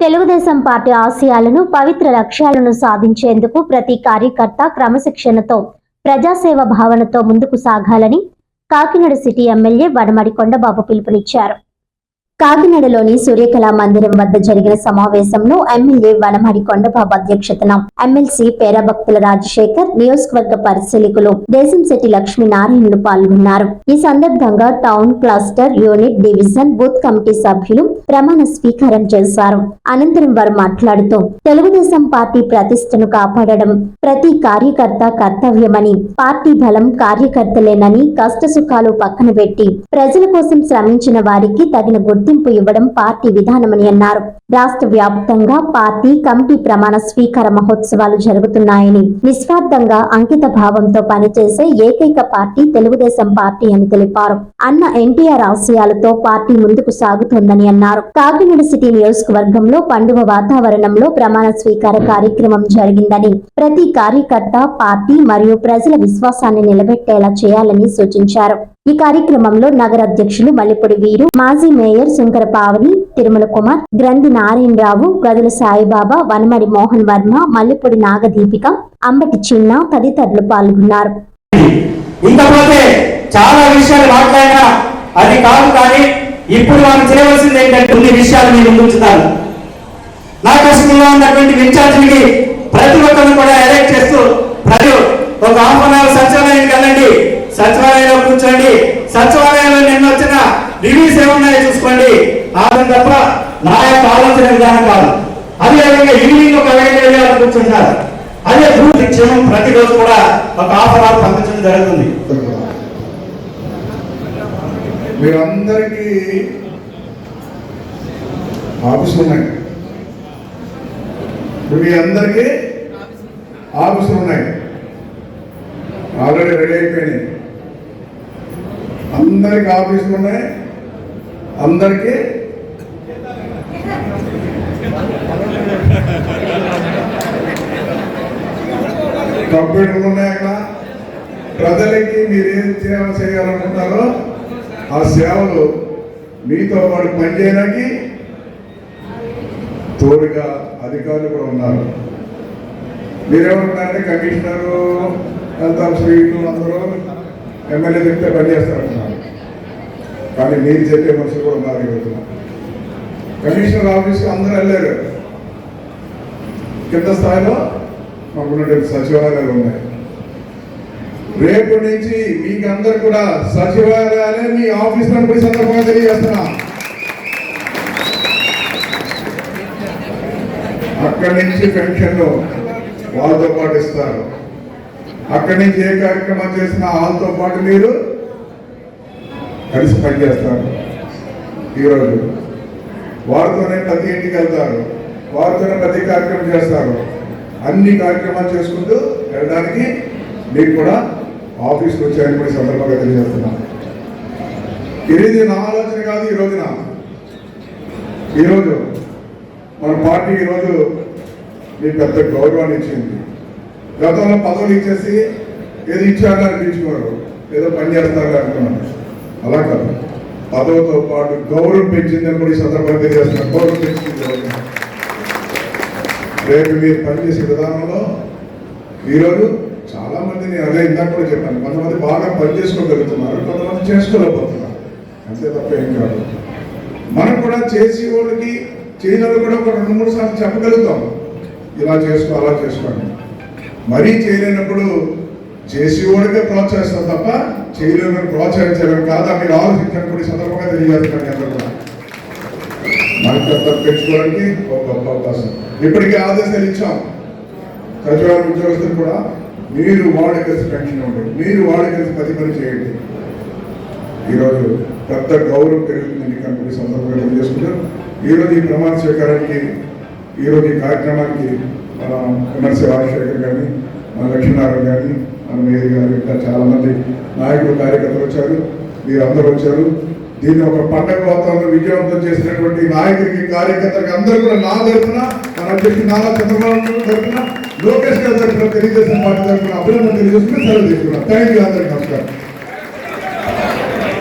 Telugu Desam party ఆశయాలను పవిత్ర లక్ష్యాలను సాధించేందుకు ప్రతి కార్యకర్త క్రమశిక్షణతో ప్రజాసేవ భావనతో ముందుకు సాగాలని కాకినాడ సిటీ ఎమ్మెల్యే వనమడి కొండబాబు పిలుపునిచ్చారు. కాకినాడలోని సూర్యకళా మందిరం వద్ద జరిగిన సమావేశంలో ఎమ్మెల్యే వనమడి కొండబాబు అధ్యక్షతన ఎమ్మెల్సీ పేరభక్తుల రాజశేఖర్ నియోజకవర్గ పరిశీలకులు దేశంశెట్టి లక్ష్మీనారాయణలు పాల్గొన్నారు. ఈ సందర్భంగా town cluster unit division booth committee సభ్యులు ప్రమాణ స్వీకారం చేశారు. అనంతరం వారు మాట్లాడుతూ తెలుగుదేశం పార్టీ ప్రతిష్టను కాపాడడం ప్రతి కార్యకర్త కర్తవ్యమని పార్టీ బలం కార్యకర్తలేనని కష్టసుఖాలు పక్కన పెట్టి ప్రజల కోసం శ్రమించిన వారికి తగిన గుర్తు గుర్తింపు ఇవ్వడం పార్టీ విధానమని అన్నారు. రాష్ట్ర వ్యాప్తంగా పార్టీ కమిటీ ప్రమాణ స్వీకార మహోత్సవాలు జరుగుతున్నాయని నిస్వార్థంగా అంకిత భావంతో పనిచేసే ఏకైక పార్టీ తెలుగుదేశం పార్టీ అని తెలిపారు. అన్న ఎన్టీఆర్ ఆశయాలతో పార్టీ ముందుకు సాగుతోందని అన్నారు. కాకినాడ సిటీ నియోజకవర్గంలో పండుగ వాతావరణంలో ప్రమాణ స్వీకార కార్యక్రమం జరిగిందని ప్రతి కార్యకర్త పార్టీ మరియు ప్రజల విశ్వాసాన్ని నిలబెట్టేలా చేయాలని సూచించారు. ఈ కార్యక్రమంలో నగర అధ్యక్షులు మల్లిపొడి వీరు మాజీ మేయర్ శంకర పావని తిరుమల కుమార్ గ్రంథి నారాయణరావు గదుల సాయిబాబా వనమడి మోహన్ వర్మ మల్లిపొడి నాగదీపిక అంబటి చిన్న తదితరులు పాల్గొన్నారు. ఇంకపోతే చాలా విషయాలు మాట్లాడినా అది కాదు కానీ ఇప్పుడు మనం చేయవలసింది ఏంటంటే కొన్ని విషయాలు మీరు ఉంచుతారు. నా కష్టంలో ఉన్నటువంటి విద్యార్థులకి ప్రతి ఒక్కరిని కూడా ఎలక్ట్ చేస్తూ ప్రజలు ఒక హాఫ్ సచివాలయంలో కూర్చోండి. సచివాలయంలో నిన్న వచ్చిన రివ్యూస్ ఏమున్నాయో చూసుకోండి. ఆదం తప్ప నా యొక్క ఆలోచన విధానం కాదు. అదే విధంగా ఈవినింగ్ ఒక ఐదు వేల కూర్చుంటారు అదే భూమి క్షేమం ప్రతిరోజు కూడా ఒక ఆఫర్ అన్ పంపించడం జరుగుతుంది. మీరందరికీ ఆఫీసులు ఉన్నాయి. మీ అందరికీ ఆఫీసులు ఉన్నాయి. ఆల్రెడీ రెడీ అయిపోయినాయి. అందరికి ఆఫీసులు ఉన్నాయి. అందరికీ కంప్యూటర్లు ఉన్నాయి అక్కడ. ప్రజలకి మీరు ఏం సేవ చేయాలనుకుంటారో ఆ సేవలు మీతో పాటు పనిచేయడానికి తోడుగా అధికారులు కూడా ఉన్నారు. మీరేమంటున్నారంటే కమిషనరు హెల్త్ ఆఫీసర్ అందరూ. ఎమ్మెల్యే చెప్తే పనిచేస్తారంటున్నారు కానీ మీరు చెప్పే మనుషులు కూడా ఉన్నారు. ఈ కమిషనర్ ఆఫీస్కి అందరూ వెళ్ళారు. కింద స్థాయిలో మాకున్నటువంటి సచివాలయాలు ఉన్నాయి. రేపు నుంచి మీకు అందరు కూడా సచివాలయాలే మీ ఆఫీస్ పోయి సందర్భంగా తెలియజేస్తున్నా. అక్కడి నుంచి పెన్షన్లు వాళ్ళతో పాటు ఇస్తారు. అక్కడి నుంచి ఏ కార్యక్రమం చేసినా వాళ్ళతో పాటు మీరు కలిసి పనిచేస్తారు. ఈరోజు వారితోనే ప్రతి ఇంటికి వెళ్తారు. వారితోనే ప్రతి కార్యక్రమం చేస్తారు. అన్ని కార్యక్రమాలు చేసుకుంటూ వెళ్ళడానికి మీకు కూడా ఆఫీస్కి వచ్చాయని కూడా సందర్భంగా తెలియజేస్తున్నాను. ఇది నా ఆలోచన కాదు ఈ రోజున. ఈరోజు మన పార్టీ ఈరోజు మీకు పెద్ద గౌరవాన్ని ఇచ్చింది. గతంలో పదవులు ఇచ్చేసి ఏది ఇచ్చారని అనిపించుకోరు ఏదో పని చేస్తారు అనుకున్నాను. అలా కాదు. పదవితో పాటు గౌరవం పెంచిందని కూడా ఈ సందర్భంగా తెలియజేస్తున్నాను గౌరవం పెంచింది రేపు మీరు పనిచేసే విధానంలో ఈరోజు చాలా మంది నేను అదే ఇందాక కూడా చెప్పాను. కొంతమంది బాగా పని చేసుకోగలుగుతున్నారు కొంతమంది చేసుకోలేకపోతున్నారు. అంతే తప్ప ఏం కాదు. మనం కూడా చేసే వాళ్ళకి చేయని వాళ్ళు కూడా ఒక రెండు మూడు సార్లు చెప్పగలుగుతాం. ఇలా చేసుకో అలా చేసుకోండి మరీ చేయలేనప్పుడు చేసేవాడికే ప్రోత్సహిస్తాం తప్ప చేయలేని ప్రోత్సహించడం కాదా? మీరు ఆలోచించండి కూడా సందర్భంగా తెలియజేస్తున్నాను అందరూ మనకు పెంచుకోవడానికి ఒక గొప్ప అవకాశం. ఇప్పటికే ఆదేశాలు ఇచ్చాం. సచివాలయ ఉద్యోగస్తులు కూడా మీరు వాడి కలిసి పెన్షన్ ఇవ్వండి మీరు వాడి కలిసి పది పని చేయండి. ఈరోజు పెద్ద గౌరవం పెరుగుతుంది కంపెనీ సందర్భంగా తెలియజేసుకుంటారు ఈరోజు ఈ ప్రమాణ స్వీకారానికి ఈరోజు ఈ కార్యక్రమానికి మన ఎమ్మెల్సీ రాజశేఖర్ కానీ మన లక్ష్మీనారాయణ కానీ మన మేయర్ గారు ఇంకా చాలామంది నాయకులు కార్యకర్తలు వచ్చారు. మీరు అందరూ వచ్చారు. దీన్ని ఒక పండగ వాతావరణం విజయవంతం చేసినటువంటి నాయకుడికి కార్యకర్తలకు అందరూ కూడా నా తరఫున మన అధ్యక్షుడు నారా చంద్రబాబు తరఫున లోకేష్ గారి తరఫున తెలుగుదేశం పార్టీ తరఫున అభినందన తెలియజేసుకుని సెలవు తీసుకున్నాను. థ్యాంక్ యూ అందరికీ. నమస్కారం.